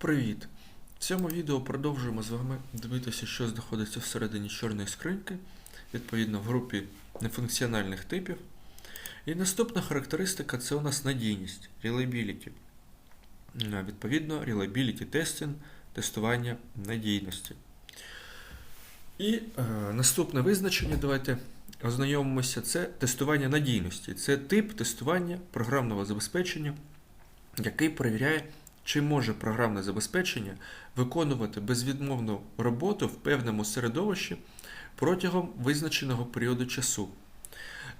Привіт! В цьому відео продовжуємо з вами дивитися, що знаходиться всередині чорної скриньки, відповідно в групі нефункціональних типів. І наступна характеристика це у нас надійність, reliability. Відповідно, reliability testing, тестування надійності. І е, наступне визначення, давайте ознайомимося, це тестування надійності. Це тип тестування програмного забезпечення, який перевіряє, чи може програмне забезпечення виконувати безвідмовну роботу в певному середовищі протягом визначеного періоду часу.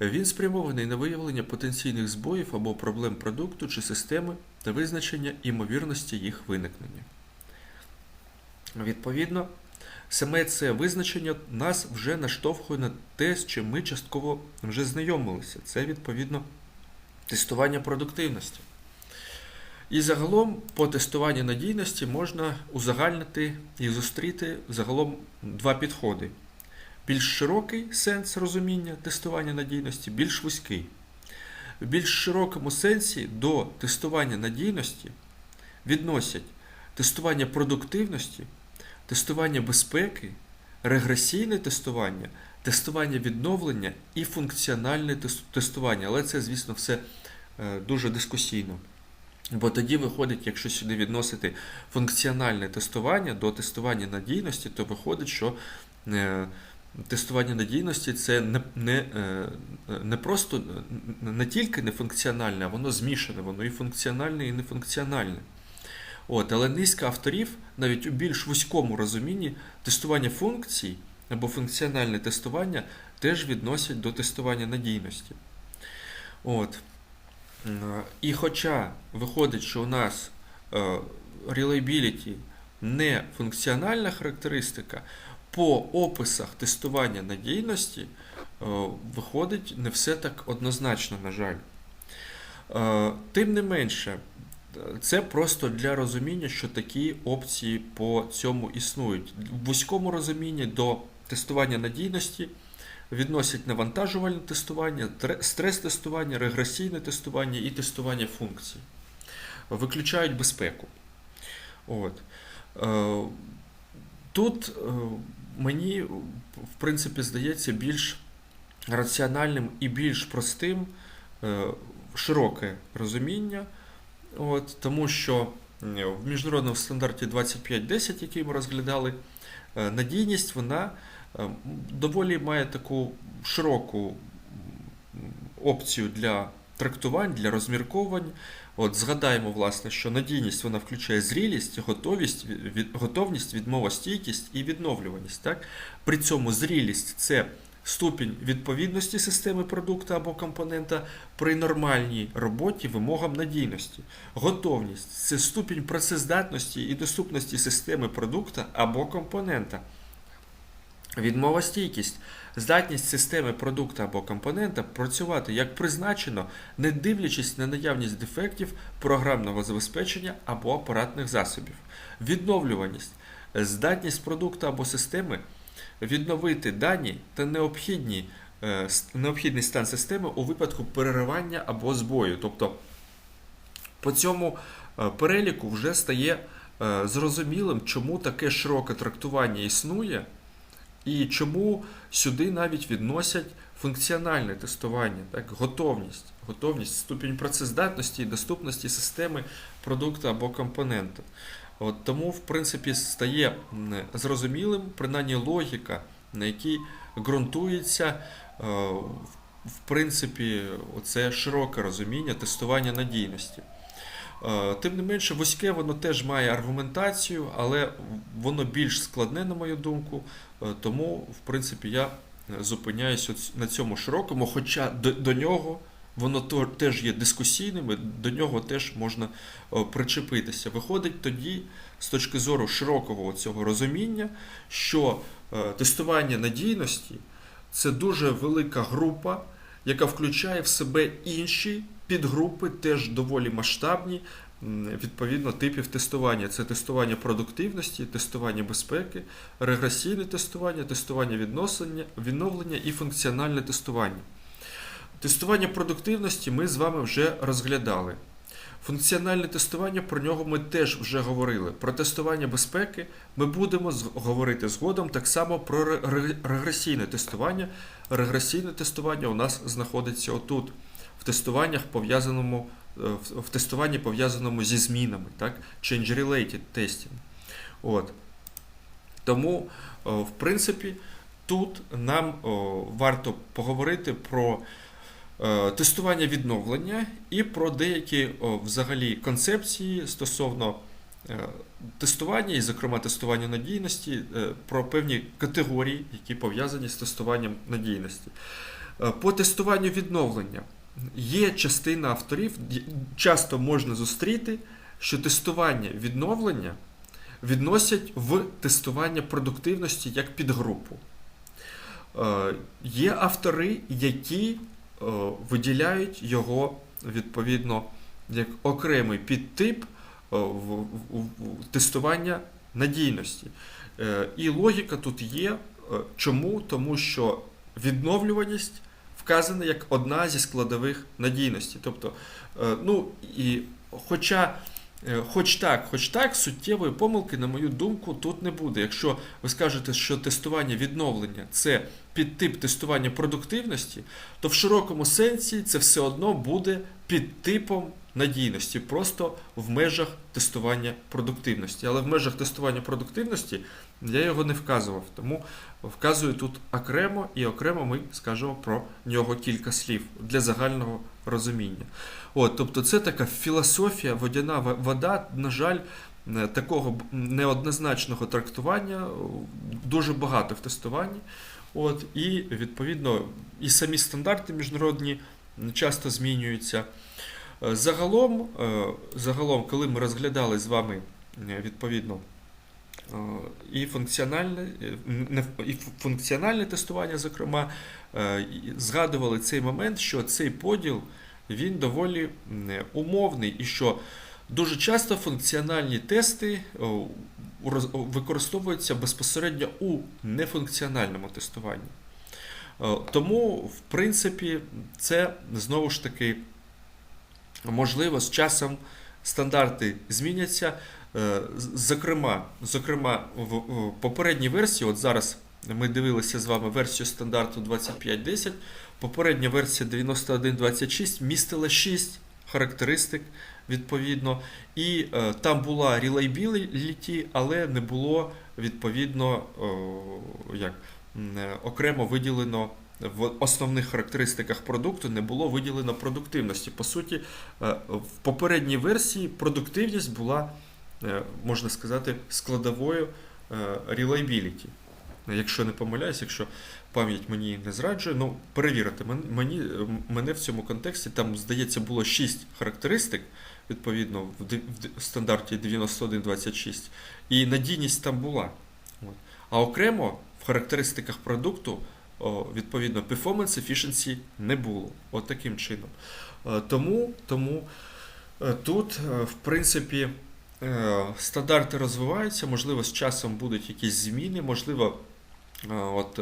Він спрямований на виявлення потенційних збоїв або проблем продукту чи системи та визначення імовірності їх виникнення. Відповідно, саме це визначення нас вже наштовхує на те, з чим ми частково вже знайомилися. Це відповідно тестування продуктивності. І загалом по тестуванню надійності можна узагальнити і зустріти загалом два підходи. Більш широкий сенс розуміння тестування надійності, більш вузький. В більш широкому сенсі до тестування надійності відносять тестування продуктивності, тестування безпеки, регресійне тестування, тестування відновлення і функціональне тестування. Але це, звісно, все е, дуже дискусійно. Бо тоді виходить, якщо сюди відносити функціональне тестування до тестування надійності, то виходить, що е, тестування надійності це не, не, е, не просто е, не тільки не функціональне, а воно змішане, воно і функціональне, і нефункціональне. От, але низка авторів, навіть у більш вузькому розумінні, тестування функцій або функціональне тестування теж відносять до тестування надійності. От. Е, І хоча виходить, що у нас е, reliability не функціональна характеристика, по описах тестування надійності е, виходить не все так однозначно, на жаль. Е, Тим не менше, е, це просто для розуміння, що такі опції по цьому існують. В вузькому розумінні до тестування надійності відносять навантажувальне тестування, стрес-тестування, регресійне тестування і тестування функцій. Виключають безпеку. От. Е, Тут е, мені, в принципі, здається більш раціональним і більш простим е, широке розуміння, От, тому що в міжнародному стандарті 2510, який ми розглядали, надійність вона доволі має таку широку опцію для трактувань, для розмірковань. От згадаємо, власне, що надійність вона включає зрілість, готовість, від, готовність, відмовостійкість і відновлюваність. Так? При цьому зрілість це ступінь відповідності системи продукту або компонента при нормальній роботі вимогам надійності. Готовність це ступінь працездатності і доступності системи продукту або компонента. Відмовостійкість здатність системи продукту або компонента працювати як призначено, не дивлячись на наявність дефектів програмного забезпечення або апаратних засобів. Відновлюваність здатність продукту або системи відновити дані та необхідні, е, необхідний стан системи у випадку переривання або збою. Тобто по цьому е, переліку вже стає е, зрозумілим, чому таке широке трактування існує. І чому сюди навіть відносять функціональне тестування, так, готовність, готовність, ступінь працездатності і доступності системи продукту або компоненту. От тому, в принципі, стає зрозумілим, принаймні логіка, на якій ґрунтується е, в- принципі оце широке розуміння тестування надійності. Е, Тим не менше, вузьке воно теж має аргументацію, але воно більш складне, на мою думку. Е, Тому, в принципі, я е, зупиняюсь на цьому широкому, хоча до, до нього воно теж є дискусійним, і до нього теж можна е, причепитися. Виходить тоді, з точки зору широкого цього розуміння, що тестування надійності це дуже велика група, яка включає в себе інші підгрупи, теж доволі масштабні, відповідно типів тестування. Це тестування продуктивності, тестування безпеки, регресійне тестування, тестування відносення, відновлення і функціональне тестування. Тестування продуктивності ми з вами вже розглядали. Функціональне тестування про нього ми теж вже говорили. Про тестування безпеки ми будемо говорити згодом так само про ре- ре- регресійне тестування. Регресійне тестування у нас знаходиться отут, в тестуваннях пов'язаному в- в тестуванні пов'язаному зі змінами, так? Change related testing. От. Тому, в принципі, тут нам варто поговорити про е, тестування відновлення і про деякі взагалі концепції стосовно е, тестування, і, зокрема, тестування надійності, е, про певні категорії, які пов'язані з тестуванням надійності. Е, По тестуванню відновлення є частина авторів, часто можна зустріти, що тестування відновлення відносять в тестування продуктивності як підгрупу. Е, Є автори, які е, виділяють його відповідно як окремий підтип е, тестування надійності. І логіка тут є. Чому? Тому що відновлюваність вказана як одна зі складових надійності. Тобто, е, ну і хоча. Е, Хоч так, хоч так, суттєвої помилки, на мою думку, тут не буде. Якщо ви скажете, що тестування відновлення це підтип тестування продуктивності, то в широкому сенсі це все одно буде підтипом надійності, просто в межах тестування продуктивності. Але в межах тестування продуктивності я його не вказував, тому вказую тут окремо і окремо ми скажемо про нього кілька слів для загального розуміння. От, тобто це така філософія, водяна вода, на жаль, е, такого неоднозначного трактування е, дуже багато в тестуванні. От, і відповідно і самі стандарти міжнародні часто змінюються. Загалом, е, загалом, коли ми розглядали з вами е, відповідно е, і функціональне, і функціональне тестування, зокрема, згадували цей момент, що цей поділ він доволі умовний і що дуже часто функціональні тести використовуються безпосередньо у нефункціональному тестуванні. Тому, в принципі, це знову ж таки можливо з часом стандарти зміняться. Е, Зокрема, зокрема, в попередній версії, от зараз ми дивилися з вами версію стандарту 2510, попередня версія 9126 містила 6 характеристик відповідно, і е, там була reliability, але не було відповідно о, як, е, окремо виділено в основних характеристиках продукту не було виділено продуктивності. По суті, е, в попередній версії продуктивність була, е, можна сказати, складовою е, reliability. Якщо не помиляюсь, якщо пам'ять мені не зраджує, ну перевірити мені, мене в цьому контексті там, здається, було 6 характеристик, відповідно, в, стандарті 9126, і надійність там була. А окремо в характеристиках продукту, відповідно, performance efficiency не було. От таким чином. Е, Тому, тому е, тут, е, в принципі, стандарти розвиваються, можливо, з часом будуть якісь зміни, можливо, от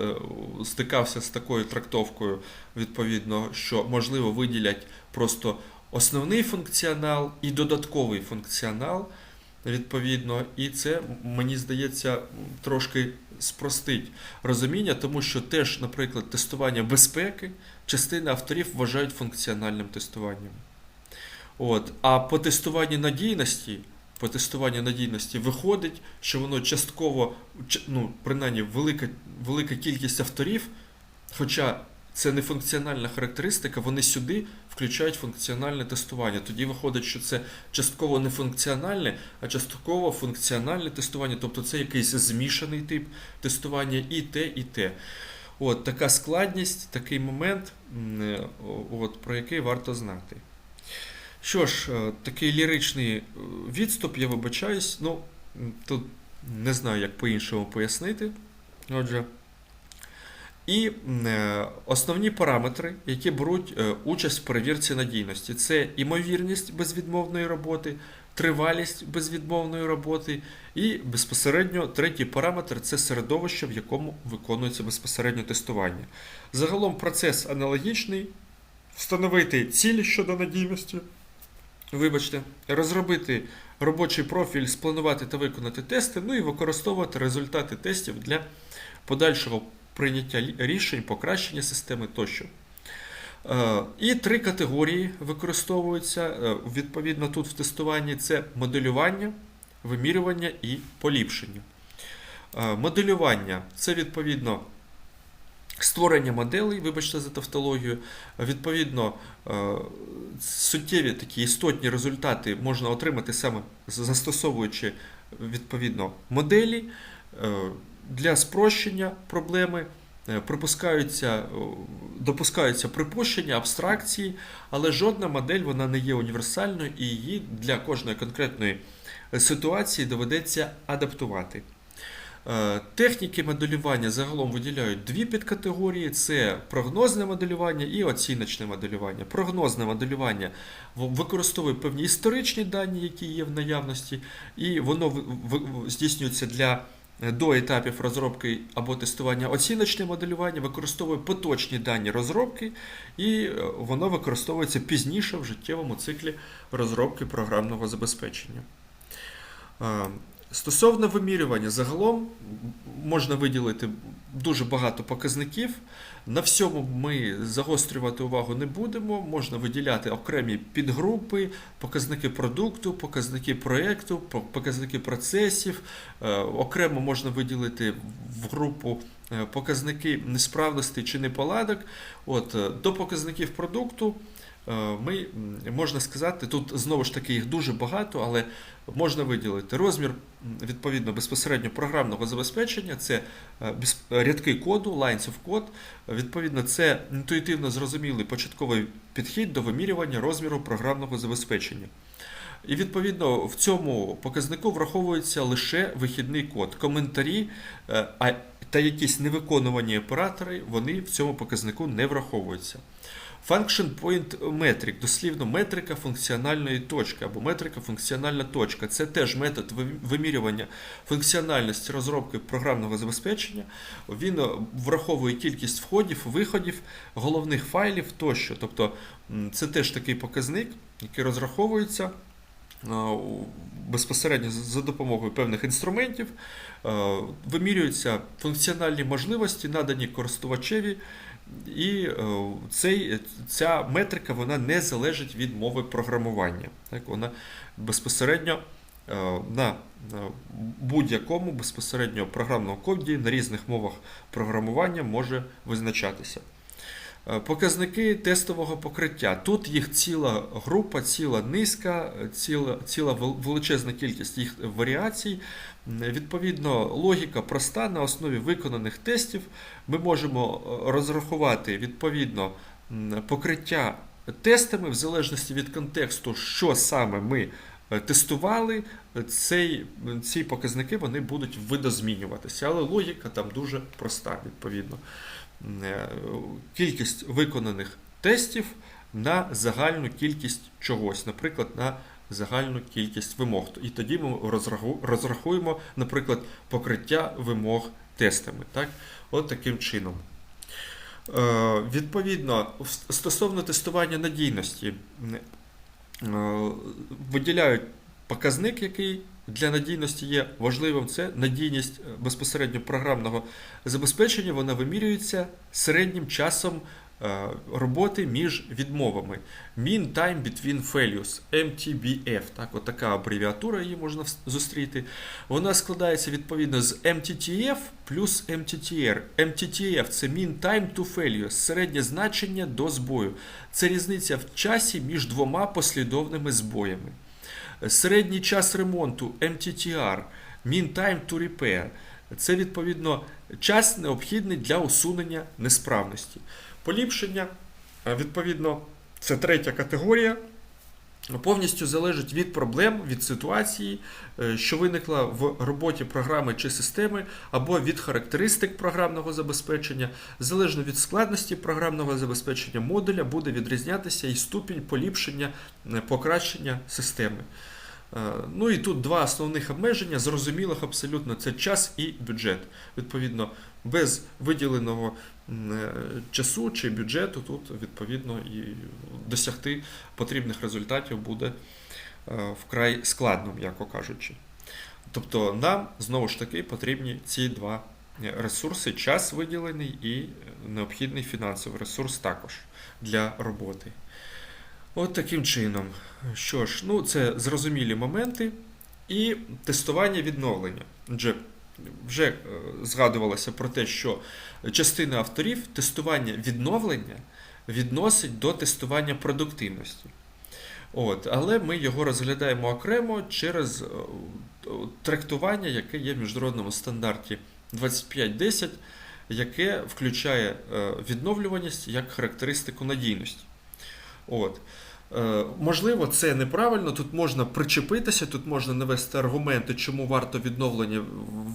стикався з такою трактовкою, відповідно, що можливо виділять просто основний функціонал і додатковий функціонал, відповідно, і це, мені здається, трошки спростить розуміння, тому що теж, наприклад, тестування безпеки частина авторів вважають функціональним тестуванням. От. А по тестуванню надійності, по тестуванню надійності виходить, що воно частково, ну, принаймні, велика, велика кількість авторів, хоча це не функціональна характеристика, вони сюди включають функціональне тестування. Тоді виходить, що це частково не функціональне, а частково функціональне тестування, тобто це якийсь змішаний тип тестування і те, і те. От така складність, такий момент, е, от, про який варто знати. Що ж, е, такий ліричний е, відступ, я вибачаюсь. Ну, тут не знаю, як по-іншому пояснити. Отже. І е, основні параметри, які беруть е, участь в перевірці надійності, це імовірність безвідмовної роботи, тривалість безвідмовної роботи, і безпосередньо третій параметр це середовище, в якому виконується безпосередньо тестування. Загалом процес аналогічний, встановити цілі щодо надійності, Вибачте, розробити робочий профіль, спланувати та виконати тести, ну і використовувати результати тестів для подальшого прийняття рішень, покращення системи тощо. Е, І три категорії використовуються е, відповідно тут в тестуванні: це моделювання, вимірювання і поліпшення. Е, Моделювання це відповідно створення моделей, вибачте за тавтологію. Відповідно, суттєві такі істотні результати можна отримати саме застосовуючи відповідно моделі. Е, Для спрощення проблеми е, припускаються, допускаються припущення, абстракції, але жодна модель вона не є універсальною і її для кожної конкретної ситуації доведеться адаптувати. Е, Техніки моделювання загалом виділяють дві підкатегорії: це прогнозне моделювання і оціночне моделювання. Прогнозне моделювання використовує певні історичні дані, які є в наявності, і воно здійснюється для е, до етапів розробки або тестування. Оціночне моделювання використовує поточні дані розробки, і е, воно використовується пізніше в життєвому циклі розробки програмного забезпечення. Е, Стосовно вимірювання, загалом можна виділити дуже багато показників. На всьому ми загострювати увагу не будемо. Можна виділяти окремі підгрупи, показники продукту, показники проєкту, показники процесів. Е, Окремо можна виділити в групу е, показники несправності чи неполадок. От, е, до показників продукту ми можна сказати, тут знову ж таки їх дуже багато, але можна виділити розмір відповідно безпосередньо програмного забезпечення, це е, рядки коду, lines of code. Відповідно, це інтуїтивно зрозумілий початковий підхід до вимірювання розміру програмного забезпечення. І відповідно в цьому показнику враховується лише вихідний код. Коментарі е, та якісь невиконувані оператори вони в цьому показнику не враховуються. Function Point Metric, дослівно метрика функціональної точки або метрика функціональна точка. Це теж метод вимірювання функціональності розробки програмного забезпечення. Він е, враховує кількість входів, виходів, головних файлів тощо. Тобто це теж такий показник, який розраховується е, безпосередньо за допомогою певних інструментів. Е, Вимірюються функціональні можливості, надані користувачеві, і е, цей, ця метрика вона не залежить від мови програмування. Так, вона безпосередньо е, на будь-якому безпосередньо програмному коді на різних мовах програмування може визначатися. Е, Показники тестового покриття. Тут їх ціла група, ціла низка, ціла, ціла величезна кількість їх варіацій. Відповідно, логіка проста на основі виконаних тестів. Ми можемо е, розрахувати відповідно покриття тестами в залежності від контексту, що саме ми е, тестували. Цей, ці показники вони будуть видозмінюватися, але логіка там дуже проста, відповідно. Е, Кількість виконаних тестів на загальну кількість чогось, наприклад, на загальну кількість вимог. І тоді ми розрахуємо, наприклад, покриття вимог тестами. Так? От таким чином. Е, Відповідно, стосовно тестування надійності, е, виділяють показник, який для надійності є важливим, це надійність е, безпосередньо програмного забезпечення. Вона вимірюється середнім часом е, роботи між відмовами. Mean Time Between Failures, MTBF. Так, от така абревіатура її можна зустріти. Вона складається відповідно з MTTF плюс MTTR. MTTF це Mean Time to Failure, середнє значення до збою. Це різниця в часі між двома послідовними збоями. Середній час ремонту MTTR, Mean Time to Repair. Це відповідно час необхідний для усунення несправності. Поліпшення, е, відповідно, це третя категорія. Повністю залежить від проблем, від ситуації, е, що виникла в роботі програми чи системи, або від характеристик програмного забезпечення. Залежно від складності програмного забезпечення модуля буде відрізнятися і ступінь поліпшення, е, покращення системи. Е, Ну і тут два основних обмеження, зрозумілих абсолютно, це час і бюджет. Відповідно, без виділеного е, часу чи бюджету тут відповідно і досягти потрібних результатів буде е, вкрай складно, м'яко кажучи. Тобто нам знову ж таки потрібні ці два е, ресурси: час виділений і необхідний фінансовий ресурс також для роботи. От таким чином. Що ж, ну це зрозумілі моменти і тестування відновлення. Адже вже е, згадувалося про те, що частина авторів тестування відновлення відносить до тестування продуктивності. От, але ми його розглядаємо окремо через е, трактування, яке є в міжнародному стандарті 2510, яке включає е, відновлюваність як характеристику надійності. От. Е, Можливо, це неправильно. Тут можна причепитися, тут можна навести аргументи, чому варто відновлення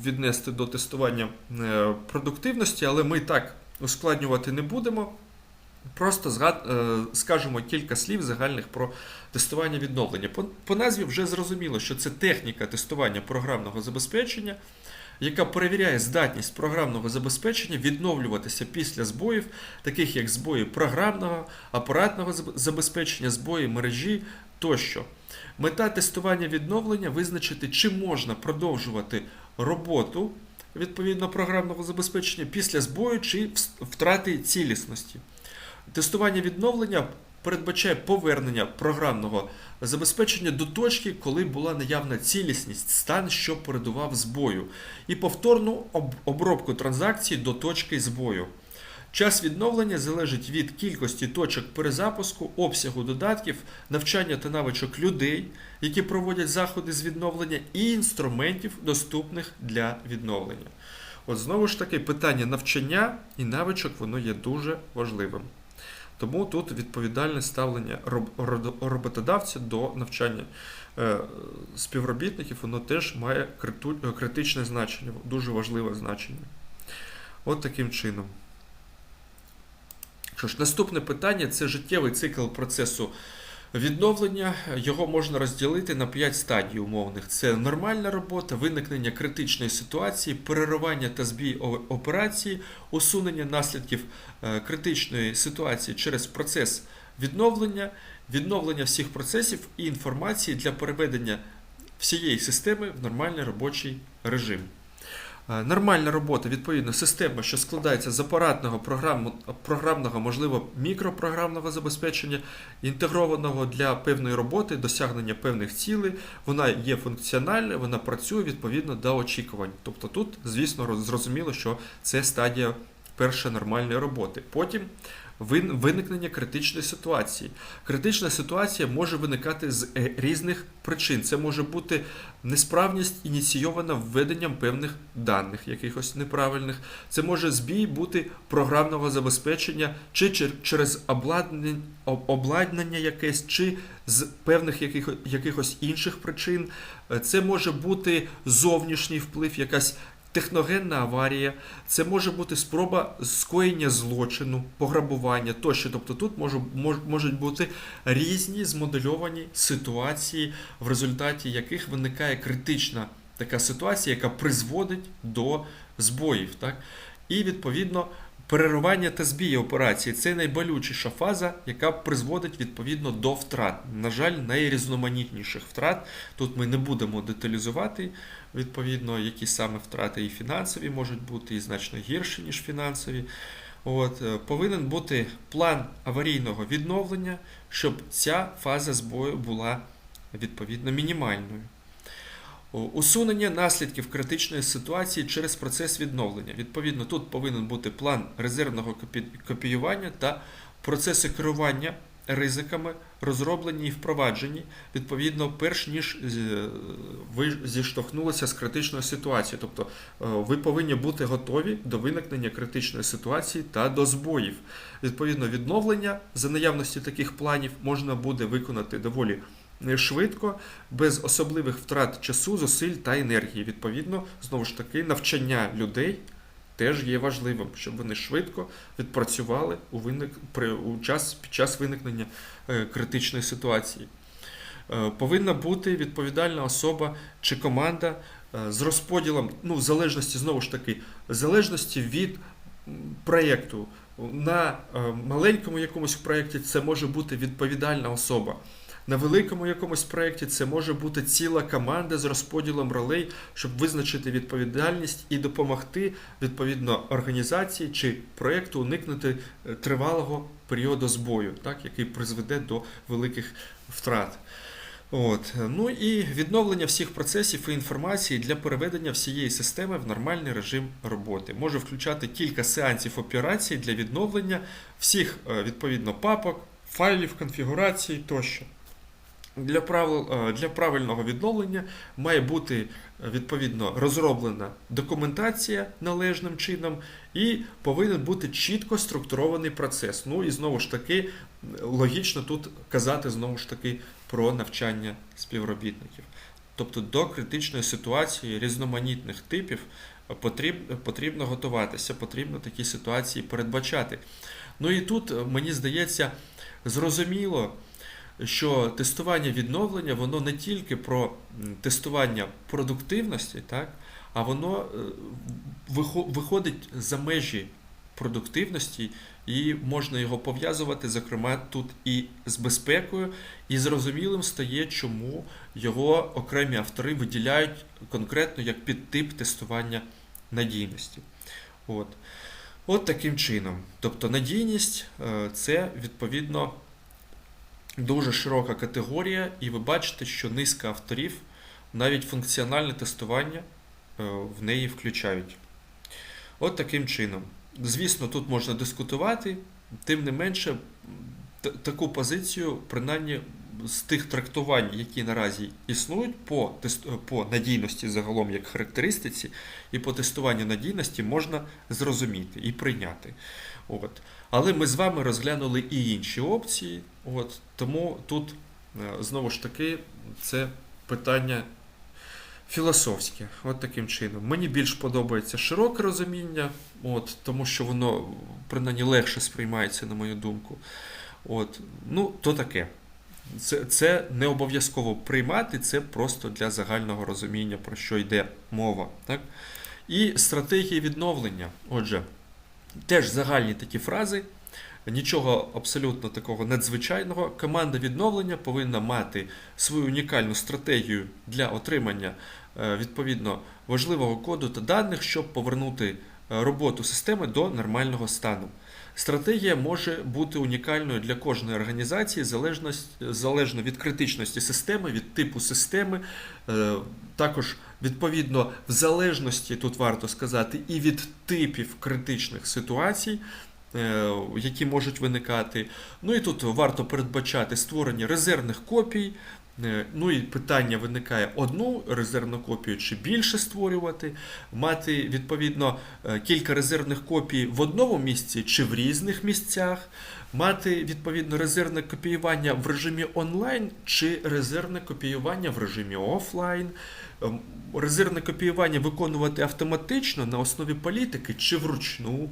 віднести до тестування е, продуктивності, але ми так ускладнювати не будемо. Просто згад... е, скажемо кілька слів загальних про тестування відновлення. По, по назві вже зрозуміло, що це техніка тестування програмного забезпечення, яка перевіряє здатність програмного забезпечення відновлюватися після збоїв, таких як збої програмного, апаратного забезпечення, збої мережі тощо. Мета тестування відновлення визначити, чи можна продовжувати роботу відповідно програмного забезпечення після збою чи втрати цілісності. Тестування відновлення передбачає повернення програмного забезпечення до точки, коли була наявна цілісність, стан, що передував збою, і повторну обробку транзакцій до точки збою. Час відновлення залежить від кількості точок перезапуску, обсягу додатків, навчання та навичок людей, які проводять заходи з відновлення, і інструментів, доступних для відновлення. От знову ж таки, питання навчання і навичок воно є дуже важливим. Тому тут відповідальне ставлення роботодавця до навчання е, співробітників, воно теж має критичне значення, дуже важливе значення. От таким чином. Що ж, наступне питання це життєвий цикл процесу відновлення. Його можна розділити на 5 стадій умовних: це нормальна робота, виникнення критичної ситуації, переривання та збій операції, усунення наслідків е, критичної ситуації через процес відновлення, відновлення всіх процесів і інформації для переведення всієї системи в нормальний робочий режим. Е, Нормальна робота, відповідно, система, що складається з апаратного програмного, можливо, мікропрограмного забезпечення, інтегрованого для певної роботи, досягнення певних цілей. Вона є функціональна, вона працює відповідно до очікувань. Тобто тут, звісно, роз- зрозуміло, що це стадія першої нормальної роботи. Потім виникнення критичної ситуації. Критична ситуація може виникати з е, різних причин. Це може бути несправність ініційована введенням певних даних, якихось неправильних. Це може збій бути програмного забезпечення, чи через обладнання, обладнання якесь, чи з певних якихось інших причин. Е, Це може бути зовнішній вплив, якась техногенна аварія, це може бути спроба скоєння злочину, пограбування тощо. Тобто тут можуть бути різні змодельовані ситуації, в результаті яких виникає критична така ситуація, яка призводить до збоїв. Так? І відповідно. Переривання та збій операції це найболючіша фаза, яка призводить відповідно до втрат. На жаль, найрізноманітніших втрат. Тут ми не будемо деталізувати, відповідно, які саме втрати і фінансові можуть бути, і значно гірші, ніж фінансові. От, е, повинен бути план аварійного відновлення, щоб ця фаза збою була відповідно мінімальною. Усунення наслідків критичної ситуації через процес відновлення. Відповідно, тут повинен бути план резервного копіювання та процеси керування ризиками, розроблені і впроваджені, відповідно, перш ніж е, ви зіштовхнулися з критичною ситуацією. Тобто е, ви повинні бути готові до виникнення критичної ситуації та до збоїв. Відповідно, відновлення за наявності таких планів можна буде виконати доволі швидко, без особливих втрат часу, зусиль та енергії. Відповідно, знову ж таки, навчання людей теж є важливим, щоб вони швидко відпрацювали у виник при у час під час виникнення е, критичної ситуації. Е, повинна бути відповідальна особа чи команда е, з розподілом, ну, в залежності знову ж таки, в залежності від проєкту. На маленькому якомусь проєкті це може бути відповідальна особа. На великому якомусь проєкті це може бути ціла команда з розподілом ролей, щоб визначити відповідальність і допомогти відповідно організації чи проєкту уникнути е, тривалого періоду збою, так, який призведе до великих втрат. От. Ну і відновлення всіх процесів і інформації для переведення всієї системи в нормальний режим роботи. Може включати кілька сеансів операцій для відновлення всіх е, відповідно папок, файлів, конфігурацій тощо. Для, правил, е, для правильного відновлення має бути е, відповідно розроблена документація належним чином і повинен бути чітко структурований процес. Ну і знову ж таки, логічно тут казати знову ж таки про навчання співробітників. Тобто до критичної ситуації різноманітних типів потрібно, потрібно готуватися, потрібно такі ситуації передбачати. Ну і тут, е, мені здається, зрозуміло, що тестування відновлення, воно не тільки про тестування продуктивності, так, а воно е, виходить за межі продуктивності, і можна його пов'язувати, зокрема, тут і з безпекою, і зрозумілим стає, чому його окремі автори виділяють конкретно як підтип тестування надійності. От. От таким чином. Тобто надійність е, це відповідно дуже широка категорія, і ви бачите, що низка авторів навіть функціональне тестування е, в неї включають. От таким чином. Звісно, тут можна дискутувати, тим не менше, таку позицію, принаймні з тих трактувань, які наразі існують по, по надійності загалом як характеристиці, і по тестуванню надійності можна зрозуміти і прийняти. От. Але ми з вами розглянули і інші опції, от, тому тут е, знову ж таки це питання філософське, от таким чином. Мені більш подобається широке розуміння, от, тому що воно принаймні легше сприймається, на мою думку. От, ну, то таке. Це, це не обов'язково приймати, це просто для загального розуміння, про що йде мова. Так? І стратегії відновлення. Отже, теж загальні такі фрази. Нічого абсолютно такого надзвичайного. Команда відновлення повинна мати свою унікальну стратегію для отримання е, відповідно важливого коду та даних, щоб повернути е, роботу системи до нормального стану. Стратегія може бути унікальною для кожної організації залежно від критичності системи, від типу системи, е, також відповідно в залежності, тут варто сказати, і від типів критичних ситуацій, е, які можуть виникати. Ну і тут варто передбачати створення резервних копій. Е, Ну і питання виникає одну резервну копію чи більше створювати, мати відповідно е, кілька резервних копій в одному місці чи в різних місцях, мати відповідно резервне копіювання в режимі онлайн чи резервне копіювання в режимі офлайн, Ем, резервне копіювання виконувати автоматично на основі політики чи вручну.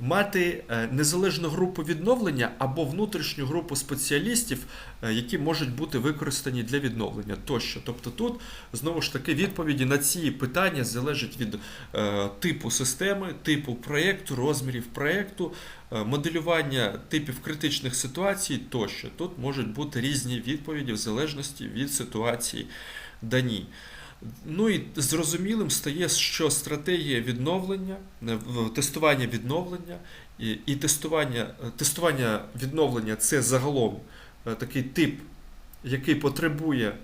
Мати е, незалежну групу відновлення або внутрішню групу спеціалістів, е, які можуть бути використані для відновлення тощо. Тобто тут знову ж таки відповіді на ці питання залежать від е, типу системи, типу проєкту, розмірів проєкту, моделювання типів критичних ситуацій тощо. Тут можуть бути різні відповіді в залежності від ситуації дані. Ну і зрозумілим стає, що стратегія відновлення, е, тестування відновлення і, тестування, е, тестування відновлення це загалом е, такий тип, який потребує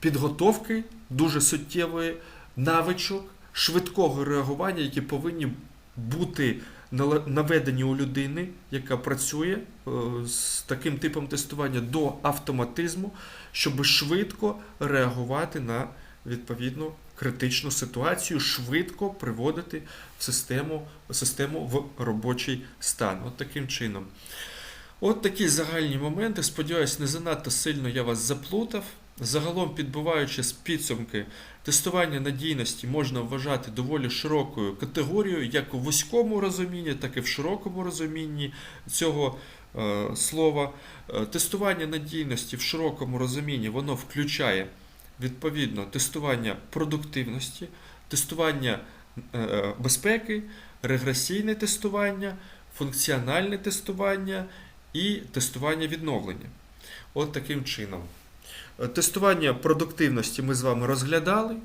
підготовки дуже суттєвої, навичок, швидкого реагування, які повинні бути наведені у людини, яка працює е, з таким типом тестування до автоматизму, щоб швидко реагувати на відповідну критичну ситуацію, швидко приводити в систему, систему в робочий стан. От таким чином. От такі загальні моменти. Сподіваюсь, не занадто сильно я вас заплутав. Загалом, підбиваючи з підсумки, тестування надійності можна вважати доволі широкою категорією, як у вузькому розумінні, так і в широкому розумінні цього е, слова. Е, Тестування надійності в широкому розумінні воно включає відповідно тестування продуктивності, тестування е, безпеки, регресійне тестування, функціональне тестування і тестування відновлення. От таким чином. Е, Тестування продуктивності ми з вами розглядали.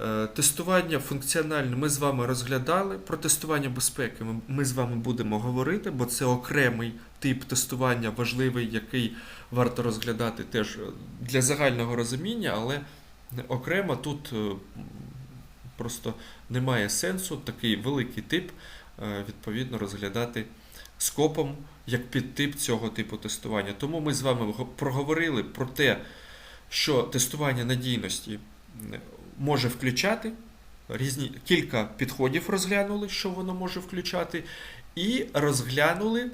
Е, Тестування функціональне ми з вами розглядали. Про тестування безпеки ми- з вами будемо говорити, бо це окремий тип тестування важливий, який варто розглядати теж е, для загального розуміння, але окремо тут просто немає сенсу такий великий тип відповідно розглядати скопом як підтип цього типу тестування. Тому ми з вами проговорили про те, що тестування надійності може включати. Різні кілька підходів розглянули, що воно може включати, і розглянули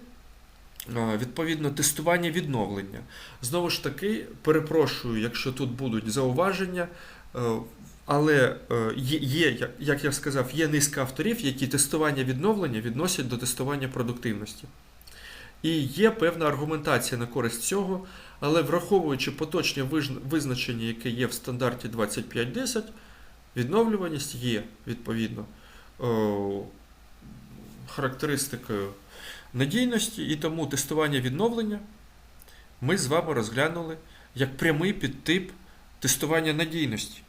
відповідно тестування відновлення. Знову ж таки, перепрошую, якщо тут будуть зауваження, е, але е, є, як я сказав, є низка авторів, які тестування відновлення відносять до тестування продуктивності. І є певна аргументація на користь цього, але враховуючи поточне визначення, яке є в стандарті 2510, відновлюваність є відповідно характеристикою надійності, і тому тестування відновлення ми з вами розглянули як прямий підтип тестування надійності.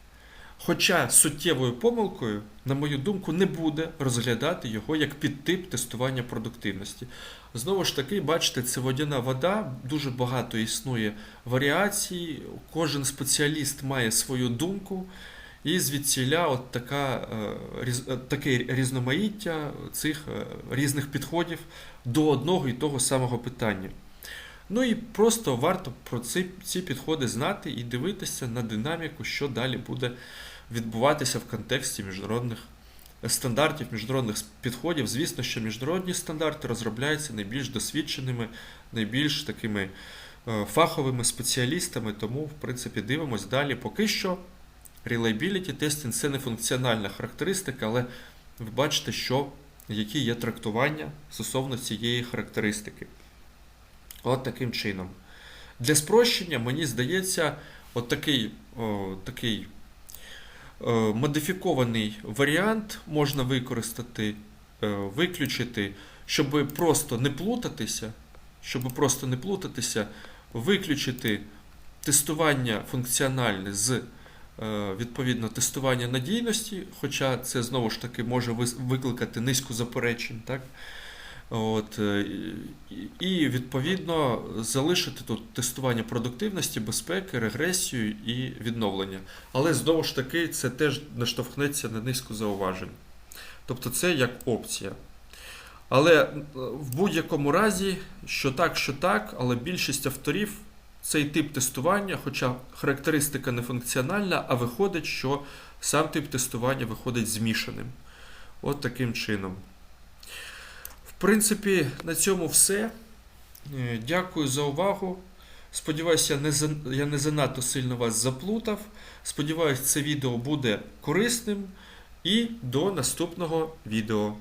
Хоча суттєвою помилкою, на мою думку, не буде розглядати його як підтип тестування продуктивності. Знову ж таки, бачите, це водяна вода, дуже багато існує варіацій, кожен спеціаліст має свою думку, і звідсіля от така, е, е, таке різноманіття цих е, різних підходів до одного і того самого питання. Ну і просто варто про ці, ці підходи знати і дивитися на динаміку, що далі буде відбуватися в контексті міжнародних стандартів, міжнародних підходів. Звісно, що міжнародні стандарти розробляються найбільш досвідченими, найбільш такими е, фаховими спеціалістами, тому, в принципі, дивимось далі. Поки що reliability testing – це не функціональна характеристика, але ви бачите, що, які є трактування стосовно цієї характеристики. От таким чином. Для спрощення, мені здається, от такий, о, такий модифікований варіант можна використати, е, виключити, щоб просто не плутатися, щоб просто не плутатися, виключити тестування функціональне з е, відповідно тестування надійності, хоча це знову ж таки може викликати низку заперечень, так? От, е, і- відповідно залишити тут тестування продуктивності, безпеки, регресію і відновлення. Але знову ж таки це теж наштовхнеться на низку зауважень. Тобто це як опція. Але е, в будь-якому разі, що так, що так, але більшість авторів цей тип тестування, хоча характеристика не функціональна, а виходить, що сам тип тестування виходить змішаним. От таким чином. Принципі, на цьому все. Е, Дякую за увагу. Сподіваюся, я не, занадто сильно вас заплутав. Сподіваюсь, це відео буде корисним. І до наступного відео.